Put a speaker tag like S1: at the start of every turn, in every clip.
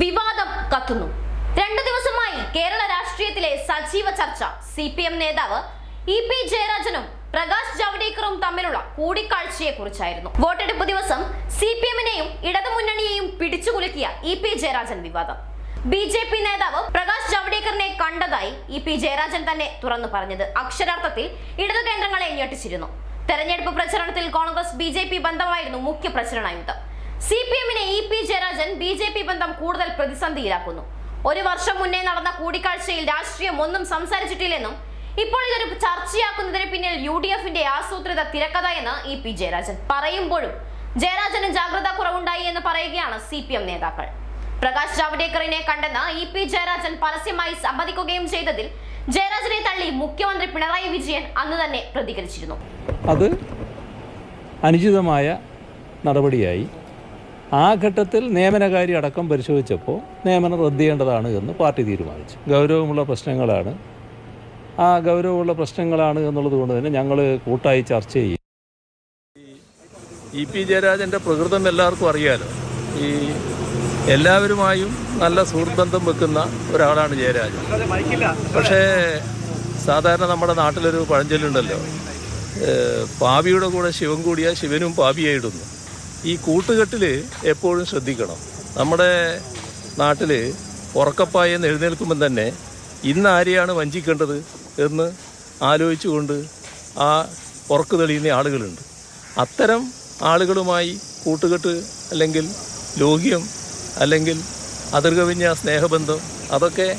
S1: വിവാദം കത്തുന്നു. രണ്ടു ദിവസമായി കേരള രാഷ്ട്രീയത്തിലെ സജീവ ചർച്ച. സി പി എം നേതാവ് ഇ പി ജയരാജനും പ്രകാശ് ജാവ്ദേക്കറും തമ്മിലുള്ള കൂടിക്കാഴ്ചയെ കുറിച്ചായിരുന്നു വോട്ടെടുപ്പ് ദിവസം സി പി എമ്മിനെയും ഇടതുമുന്നണിയെയും പിടിച്ചുകുലുക്കിയ ഇ പി ജയരാജൻ വിവാദം. ബി ജെ പി നേതാവ് പ്രകാശ് ജാവ്ദേക്കറിനെ കണ്ടതായി ഇ പി ജയരാജൻ തന്നെ തുറന്നു പറഞ്ഞത്. അക്ഷരാർത്ഥത്തിൽ ഇടതു കേന്ദ്രങ്ങളെ ഞെട്ടിച്ചിരുന്നു. തെരഞ്ഞെടുപ്പ് പ്രചരണത്തിൽ കോൺഗ്രസ് ബി ജെ പി ബന്ധമായിരുന്നു മുഖ്യ പ്രചരണായുധം സി പി എമ്മിനെ E P Jayarajan B J P ബന്ധം കൂടുതൽ പ്രതിസന്ധിയിലാക്കുന്നു. ഒരു വർഷം മുന്നേ നടന്ന കൂടിക്കാഴ്ചയിൽ രാഷ്ട്രീയം ഒന്നും സംസാരിച്ചിട്ടില്ലെന്നും ഇപ്പോൾ ഇതൊരു ചർച്ചയാക്കുന്നതിന് പിന്നിൽ യു ഡി എഫിന്റെ ആസൂത്രിത തിരക്കഥ എന്ന് ഇ പി ജയരാജൻ പറയുമ്പോഴും ജയരാജന് ജാഗ്രതാ കുറവുണ്ടായി എന്ന് പറയുകയാണ് സി പി എം നേതാക്കൾ. പ്രകാശ് ജാവ്ദേക്കറിനെ കണ്ടെന്ന് ഇ പി ജയരാജൻ പരസ്യമായി സമ്മതിക്കുകയും ചെയ്തതിൽ ജയരാജനെ തള്ളി മുഖ്യമന്ത്രി പിണറായി വിജയൻ അന്ന് തന്നെ പ്രതികരിച്ചിരുന്നു.
S2: അത് അനുചിതമായ നടപടിയായി ആ ഘട്ടത്തിൽ നിയമനകാരി അടക്കം പരിശോധിച്ചപ്പോൾ നിയമനം റദ്ദ് ചെയ്യേണ്ടതാണ് എന്ന് പാർട്ടി തീരുമാനിച്ചു. ഗൗരവമുള്ള പ്രശ്നങ്ങളാണ്. ആ ഗൗരവമുള്ള പ്രശ്നങ്ങളാണ് എന്നുള്ളത് കൊണ്ട് തന്നെ ഞങ്ങൾ കൂട്ടായി ചർച്ച ചെയ്യും.
S3: ഇ പി ജയരാജന്റെ പ്രകൃതം എല്ലാവർക്കും അറിയാലോ. ഈ എല്ലാവരുമായും നല്ല സുഹൃത്ബന്ധം വെക്കുന്ന ഒരാളാണ് ജയരാജൻ. പക്ഷേ സാധാരണ നമ്മുടെ നാട്ടിലൊരു പഴഞ്ചൊല്ലുണ്ടല്ലോ. പാവിയുടെ കൂടെ ശിവൻ കൂടിയാൽ ശിവനും പാപിയായിടുന്നു ഈ കൂട്ടുകെട്ടിൽ എപ്പോഴും ശ്രദ്ധിക്കണം. നമ്മുടെ നാട്ടിൽ ഉറക്കപ്പായെന്ന് എഴുന്നേൽക്കുമ്പം തന്നെ ഇന്ന് ആരെയാണ് വഞ്ചിക്കേണ്ടത് എന്ന് ആലോചിച്ചുകൊണ്ട് ആ ഉറക്ക് തെളിയുന്ന ആളുകളുണ്ട്. അത്തരം ആളുകളുമായി കൂട്ടുകെട്ട് അല്ലെങ്കിൽ ലോഹ്യം അല്ലെങ്കിൽ അതിർകവിഞ്ഞ സ്നേഹബന്ധം അതൊക്കെ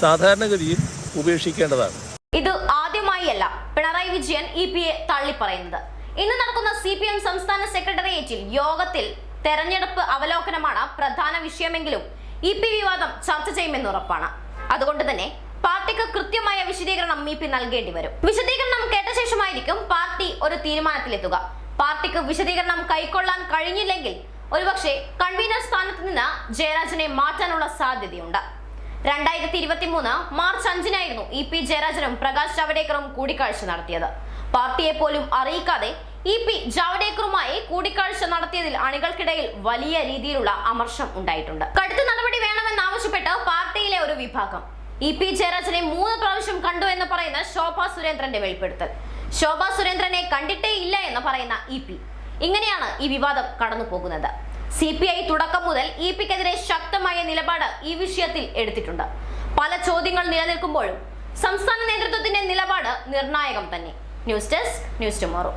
S3: സാധാരണഗതിയിൽ ഉപേക്ഷിക്കേണ്ടതാണ്.
S1: ഇത് ആദ്യമായി അല്ല പിണറായി വിജയൻ ഇ പി എ തള്ളിപ്പറയുന്നത്. ഇന്ന് നടക്കുന്ന സി പി എം സംസ്ഥാന സെക്രട്ടേറിയറ്റിൽ യോഗത്തിൽ തെരഞ്ഞെടുപ്പ് അവലോകനമാണ് പ്രധാന വിഷയമെങ്കിലും ഇ പി വിവാദം ചർച്ച ചെയ്യുമെന്ന് ഉറപ്പാണ്. അതുകൊണ്ട് തന്നെ പാർട്ടിക്ക് കൃത്യമായ വിശദീകരണം ഇ പി നൽകേണ്ടി വരും. വിശദീകരണം കേട്ട ശേഷമായിരിക്കും പാർട്ടി ഒരു തീരുമാനത്തിലെത്തുക. പാർട്ടിക്ക് വിശദീകരണം കൈക്കൊള്ളാൻ കഴിഞ്ഞില്ലെങ്കിൽ ഒരുപക്ഷെ കൺവീനർ സ്ഥാനത്ത് നിന്ന് ജയരാജനെ മാറ്റാനുള്ള സാധ്യതയുണ്ട്. രണ്ടായിരത്തി ഇരുപത്തി മൂന്ന് മാർച്ച് അഞ്ചിനായിരുന്നു ഇ പി ജയരാജനും പ്രകാശ് ജാവ്ദേക്കറും കൂടിക്കാഴ്ച നടത്തിയത്. പാർട്ടിയെ പോലും അറിയിക്കാതെ ഇ പി ജാവ്ദേക്കറുമായി കൂടിക്കാഴ്ച നടത്തിയതിൽ അണികൾക്കിടയിൽ വലിയ രീതിയിലുള്ള അമർഷം ഉണ്ടായിട്ടുണ്ട്. കടുത്ത നടപടി വേണമെന്നാവശ്യപ്പെട്ട് പാർട്ടിയിലെ ഒരു വിഭാഗം. ഇ പി ജയരാജനെ മൂന്ന് പ്രാവശ്യം കണ്ടു എന്ന് പറയുന്ന ശോഭ സുരേന്ദ്രന്റെ വെളിപ്പെടുത്തൽ. ശോഭ സുരേന്ദ്രനെ കണ്ടിട്ടേ ഇല്ല എന്ന് പറയുന്ന ഇ പി. ഇങ്ങനെയാണ് ഈ വിവാദം കടന്നു പോകുന്നത് സി പി ഐ തുടക്കം മുതൽ ഇ പിക്കെതിരെ ശക്തമായ നിലപാട് ഈ വിഷയത്തിൽ എടുത്തിട്ടുണ്ട്. പല ചോദ്യങ്ങൾ നിലനിൽക്കുമ്പോഴും സംസ്ഥാന നേതൃത്വത്തിന്റെ നിലപാട് നിർണായകം തന്നെ. News desk news tomorrow.